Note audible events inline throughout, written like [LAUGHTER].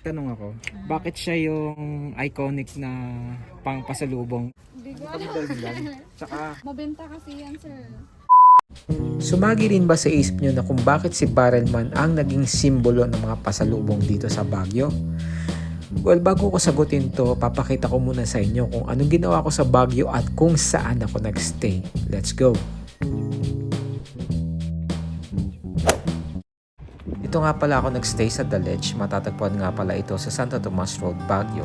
Tanong ako, bakit siya yung iconic na pangpasalubong? Yan? Tsaka, Mabenta kasi yan, sir. Sumagi rin ba sa isip nyo na kung bakit si Barrelman ang naging simbolo ng mga pasalubong dito sa Baguio? Well, bago ko sagutin to, papakita ko muna sa inyo kung anong ginawa ko sa Baguio at kung saan ako nagstay. Let's go! Ito nga pala ako nagstay sa The Ledge. Matatagpuan nga pala ito sa Santo Tomas Road, Baguio.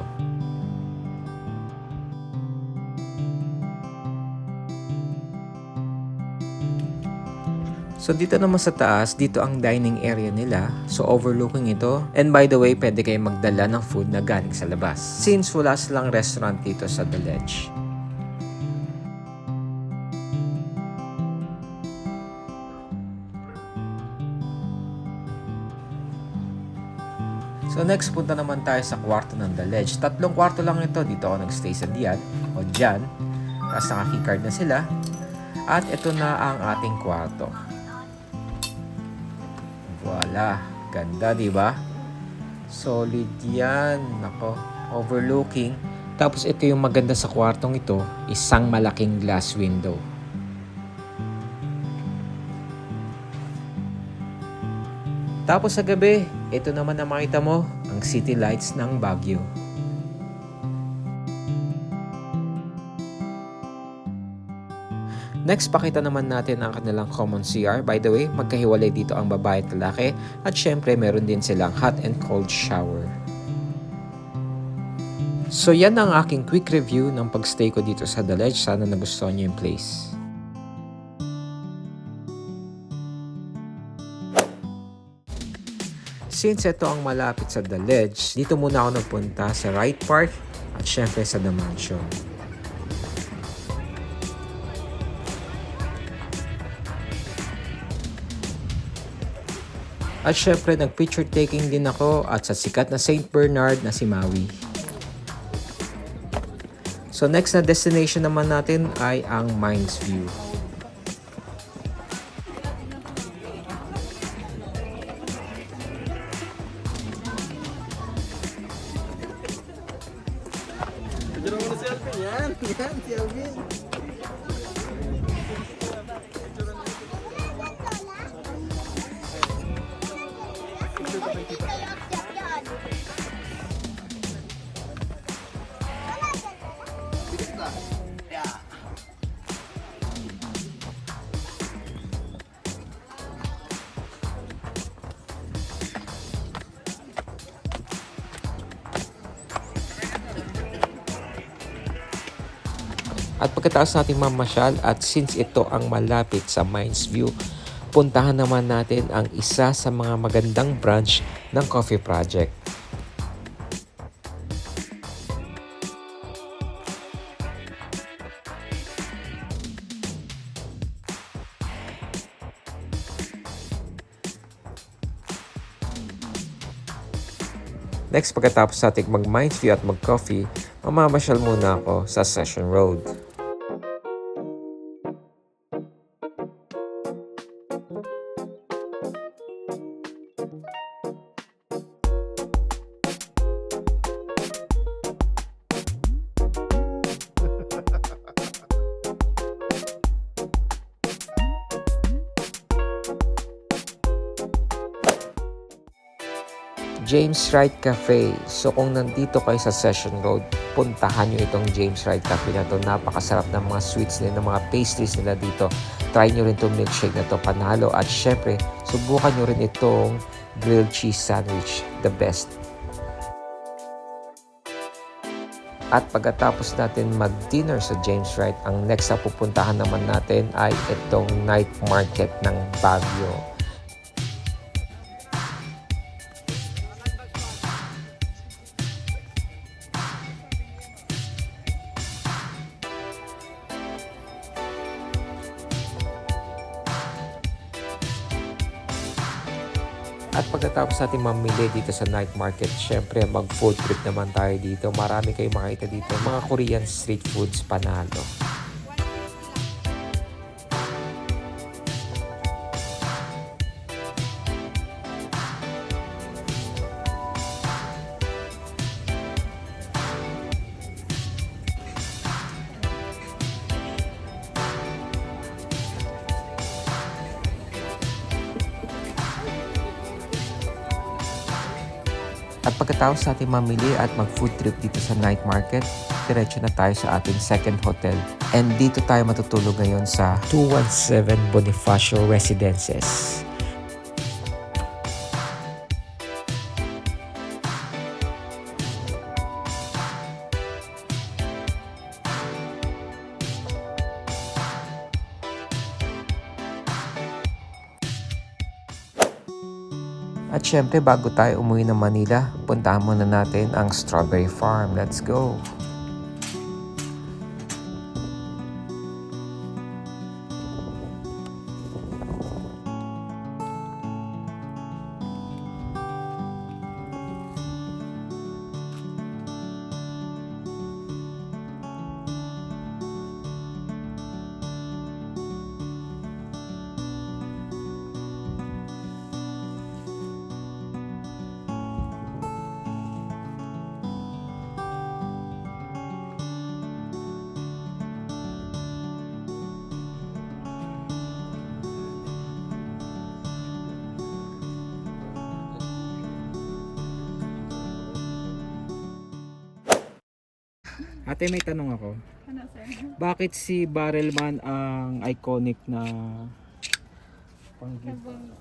So dito naman sa taas, dito ang dining area nila. So overlooking ito. And by the way, pwede kayo magdala ng food na galing sa labas. Since wala silang restaurant dito sa The Ledge. Next punta naman tayo sa kwarto ng The Ledge. Tatlong kwarto lang ito. Dito ako nagstay sa Dian o Jan. Tapos nakakeycard na sila. At ito na ang ating kwarto. Voila. Ganda, di ba? Solid yan. Nako. Overlooking. Tapos ito yung maganda sa kwartong ito. Isang malaking glass window. Tapos sa gabi, ito naman na makita mo, ang city lights ng Baguio. Next, pakita naman natin ang kanilang common CR. By the way, magkahiwalay dito ang babae at lalaki. At syempre, meron din silang hot and cold shower. So yan ang aking quick review ng pagstay ko dito sa The Ledge. Sana nagustuhan niyo yung place. Since ito ang malapit sa The Ledge, dito muna ako nagpunta sa Wright Park at syempre sa The Mansion. At syempre, nag-picture taking din ako at sa sikat na St. Bernard na si Maui. So next na destination naman natin ay ang Mines View. Pagkatapos natin mamasyal at since ito ang malapit sa Mines View, puntahan naman natin ang isa sa mga magandang branch ng Coffee Project. Next, pagkatapos natin mag-Mines View at mag-coffee, mamamasyal muna ako sa Session Road. James Wright Cafe. So kung nandito kayo sa Session Road, puntahan nyo itong James Wright Cafe na to. Napakasarap ng mga sweets nila, ng mga pastries nila dito. Try nyo rin itong milkshake na to, panalo. At syempre, subukan nyo rin itong grilled cheese sandwich, the best. At pagkatapos natin mag-dinner sa James Wright, ang next na pupuntahan naman natin ay itong night market ng Baguio. At pagkatapos natin mamili dito sa night market, syempre mag food trip naman tayo dito. Marami kayong makita dito. Mga Korean street foods panalo. At pagkatapos natin mamili at mag-food trip dito sa night market, diretso na tayo sa ating second hotel. And dito tayo matutulog ngayon sa 217 Bonifacio Residences. At syempre, bago tayo umuwi ng Manila, puntahan muna natin ang Strawberry Farm. Let's go! Ate, may tanong ako. Ano, sir? [LAUGHS] Bakit si Barrelman ang iconic na pang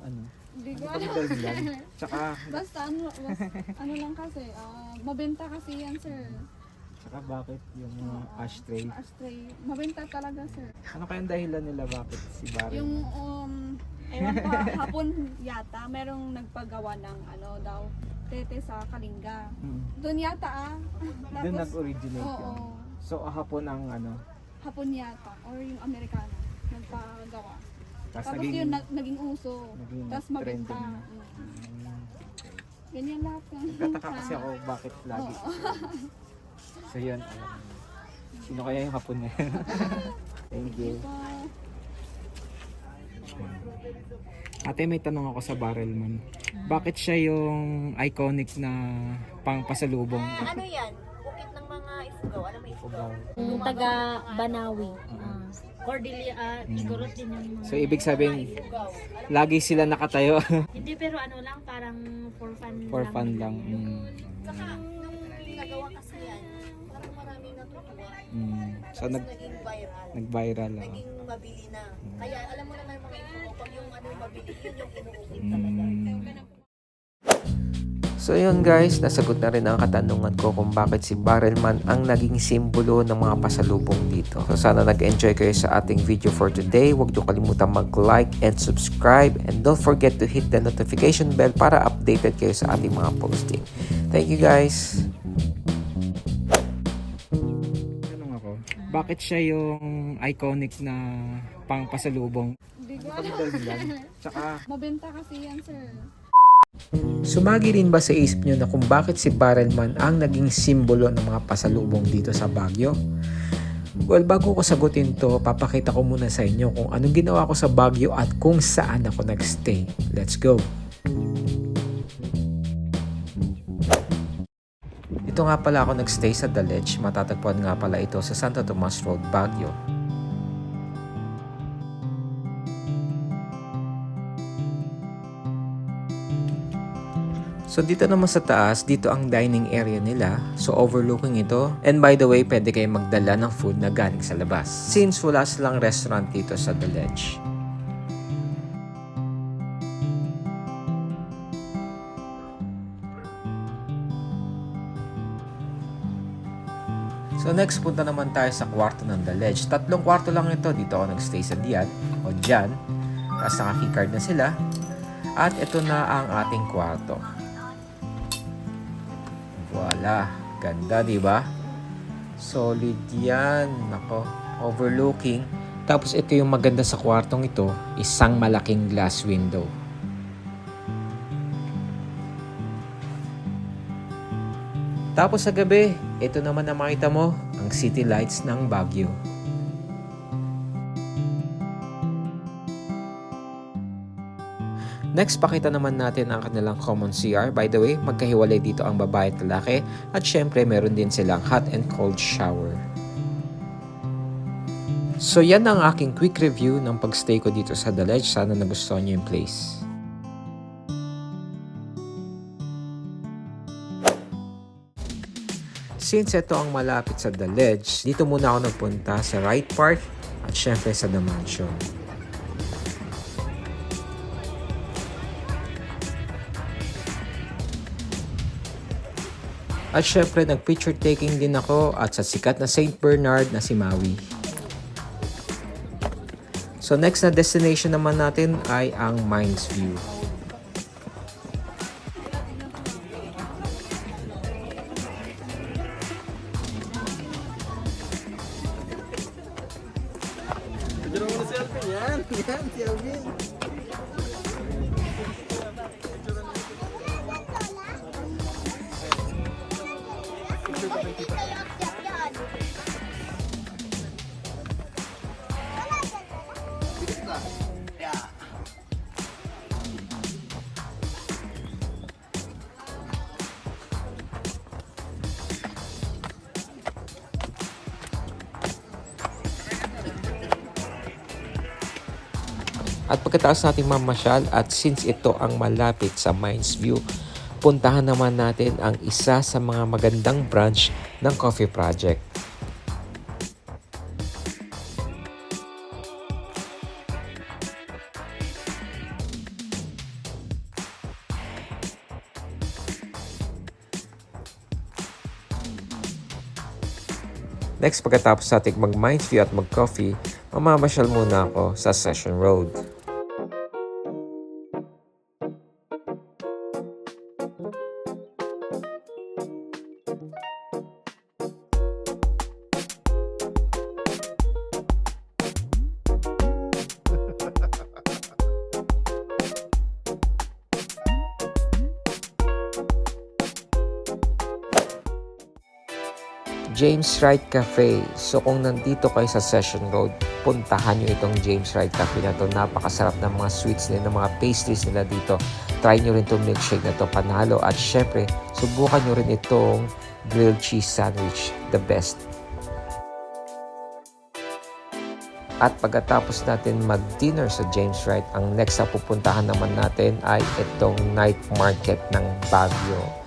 ano? Hindi ko Ano alam. bang dahilan? [LAUGHS] Tsaka, Basta ano, bas, ano lang kasi, ah, mabenta kasi yan, sir. tsaka bakit yung mga ashtray? Ashtray. Mabenta talaga, sir. Ano kayang dahilan nila bakit si Barrel? Yung, um, ewan ko, [LAUGHS] hapon yata, merong nagpagawa ng ano daw, tete sa Kalinga. Hmm. Doon yata ah. Doon Tapos, nag-originate oo, yun. So, hapon ang ano, hapon yata. Or yung Amerikano, nagpagawa. tapos Tapos naging... yun, nag- naging uso. naging Tapos mabenta. trending. Mm. Ganyan lahat. [LAUGHS] Nagtataka kasi ako bakit lagi. Oo. [LAUGHS] So, yun. alam mo. Sino kaya yung hapon na yun? Thank you. So, Ate, may tanong ako sa Barrelman. Bakit siya yung iconic na pangpasalubong? ano yan? Bukit ng mga Ifugao. Alam mo Ifugao? Yung taga Banawi. Ah, Cordelia, ah, Igorot din yung mga... So, ibig sabihin, lagi sila nakatayo. [LAUGHS] Hindi, pero ano lang, parang for fun For lang. fun lang. Mm. Saka, nung nagawa kasi Mm. So, nag, naging viral. nag-viral. ah. Naging mabili na. Kaya alam mo naman mga Ifugao, pag yung ano yung mabili, yun yung inuulit talaga. Mm. So yun guys, nasagot na rin ang katanungan ko kung bakit si Barrelman ang naging simbolo ng mga pasalubong dito. So sana nag-enjoy kayo sa ating video for today. Huwag niyo kalimutan mag-like and subscribe and don't forget to hit the notification bell para updated kayo sa ating mga posting. Thank you guys! Bakit siya yung iconic na pangpasalubong? Hindi ko? Tsaka, Mabenta kasi yan, sir. Sumagi rin ba sa isip nyo na kung bakit si Barrelman ang naging simbolo ng mga pasalubong dito sa Baguio? Well, bago ko sagutin to, papakita ko muna sa inyo kung anong ginawa ko sa Baguio at kung saan ako nagstay. Let's go! Ito nga pala ako nagstay sa Ledge. Matatagpuan nga pala ito sa Santo Tomas Road, Baguio. So dito naman sa taas, dito ang dining area nila. So overlooking ito. And by the way, pwede kayo magdala ng food na galing sa labas. Since wala silang restaurant dito sa The Ledge. Next punta naman tayo sa kwarto ng The Ledge. Tatlong kwarto lang ito. Dito ako nagstay sa Dian o Jan. Tapos nakakeycard na sila. At ito na ang ating kwarto. Voila. Ganda, di ba? Solid yan. Nako. Overlooking. Tapos ito yung maganda sa kwartong ito. Isang malaking glass window. Tapos sa gabi, ito naman na makita mo, ang city lights ng Baguio. Next, pakita naman natin ang kanilang common CR. By the way, magkahiwalay dito ang babae at lalaki. At syempre, meron din silang hot and cold shower. So yan ang aking quick review ng pagstay ko dito sa The Ledge. Sana nagustuhan niyo yung place. Since ito ang malapit sa The Ledge, dito muna ako nagpunta sa Wright Park at syempre sa The Mansion. At syempre, nag-picture taking din ako at sa sikat na St. Bernard na si Maui. So next na destination naman natin ay ang Mines View. Pagkatapos natin mamasyal at since ito ang malapit sa Mines View, puntahan naman natin ang isa sa mga magandang branch ng Coffee Project. Next, pagkatapos natin mag-Mines View at mag-coffee, mamamasyal muna ako sa Session Road. James Wright Cafe. So kung nandito kayo sa Session Road, puntahan nyo itong James Wright Cafe na to. Napakasarap ng mga sweets nila, ng mga pastries nila dito. Try nyo rin itong milkshake na to, panalo. At syempre, subukan nyo rin itong grilled cheese sandwich, the best. At pagkatapos natin mag-dinner sa James Wright, ang next na pupuntahan naman natin ay itong night market ng Baguio.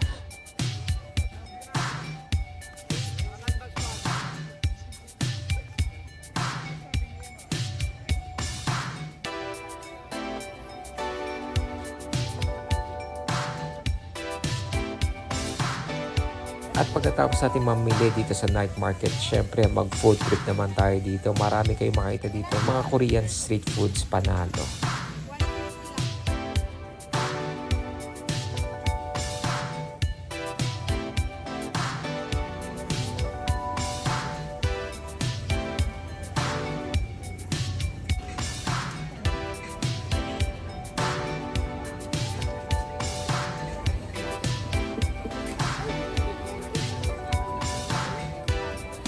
At pagkatapos natin mamili dito sa night market, syempre mag food trip naman tayo dito. Marami kayong makita dito. Mga Korean street foods panalo.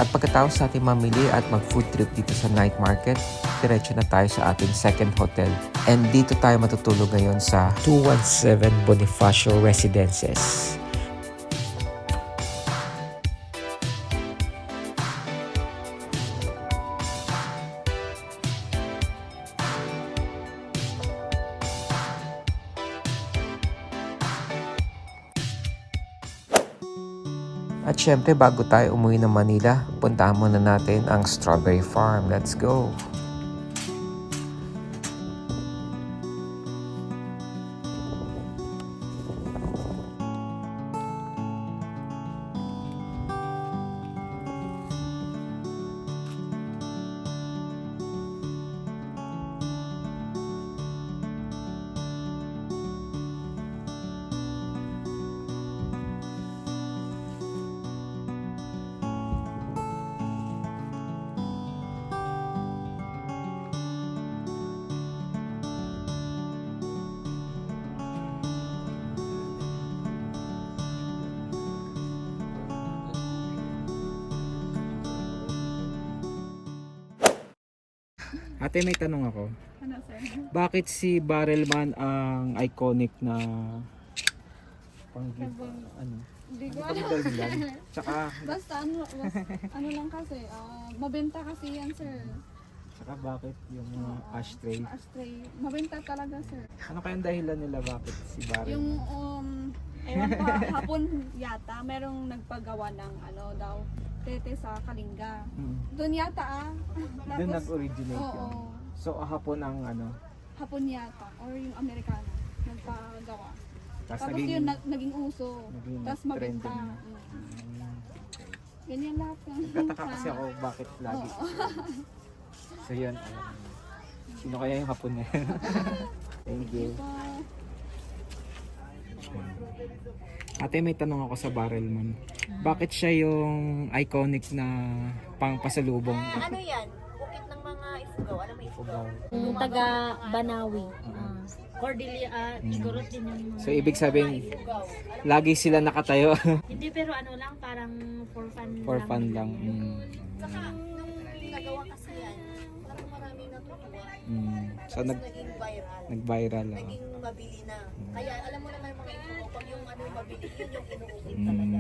At pagkatapos natin mamili at mag-food trip dito sa night market, diretso na tayo sa ating second hotel. And dito tayo matutulog ngayon sa 217 Bonifacio Residences. At syempre, bago tayo umuwi ng Manila, puntahan muna natin ang Strawberry Farm. Let's go! Ate, may tanong ako. Ano, sir? Bakit si Barrelman ang iconic na pang ano? Hindi ko Ano alam. bang dahilan? Tsaka, Basta ano, bas, ano lang kasi, ah, mabenta kasi yan, sir. tsaka bakit yung mga ashtray? Ashtray. Mabenta talaga, sir. Ano kayang dahilan nila bakit si Barrelman? Yung, um, Ewan ko, hapon yata, merong nagpagawa ng ano daw, tete sa Kalinga. Mm. Doon yata ah. Doon Tapos, nag-originate oo, yun. So, hapon ang ano, hapon yata, or yung Amerikano, nagpagawa. tapos Tapos naging... yun, nag- naging uso. naging Tapos trending. Mm. Ganyan lahat. ng- Nagtataka [LAUGHS] kasi ako bakit lagi. Oo. So, yun. alam mo. Sino kaya yung hapon na yun? [LAUGHS] Thank you. So, Ate, may tanong ako sa Barrelman. Bakit siya yung iconic na pangpasalubong? Ah, ano yan? Bukit ng mga Ifugao. Alam mo Ifugao? Yung taga Banawi. Ah, Cordelia, ah, Igorot din yung mga- So, ibig sabihin, lagi sila nakatayo. [LAUGHS] Hindi pero ano lang, parang for fun For fun lang. Mm. Saka, nung nagawa kasi yan, parang maraming natutuwa. Mm. So, nag, naging viral. nag-viral. ah. Naging mabili na. Kaya alam mo naman mga Ifugao, pag yung ano mabili, yun yung inuukit Mm. talaga.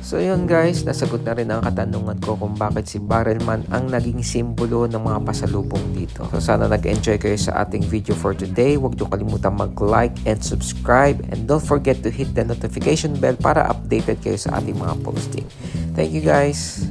So yun guys, nasagot na rin ang katanungan ko kung bakit si Barrelman ang naging simbolo ng mga pasalubong dito. So sana nag-enjoy kayo sa ating video for today. Huwag niyo kalimutan mag-like and subscribe and don't forget to hit the notification bell para updated kayo sa ating mga posting. Thank you guys!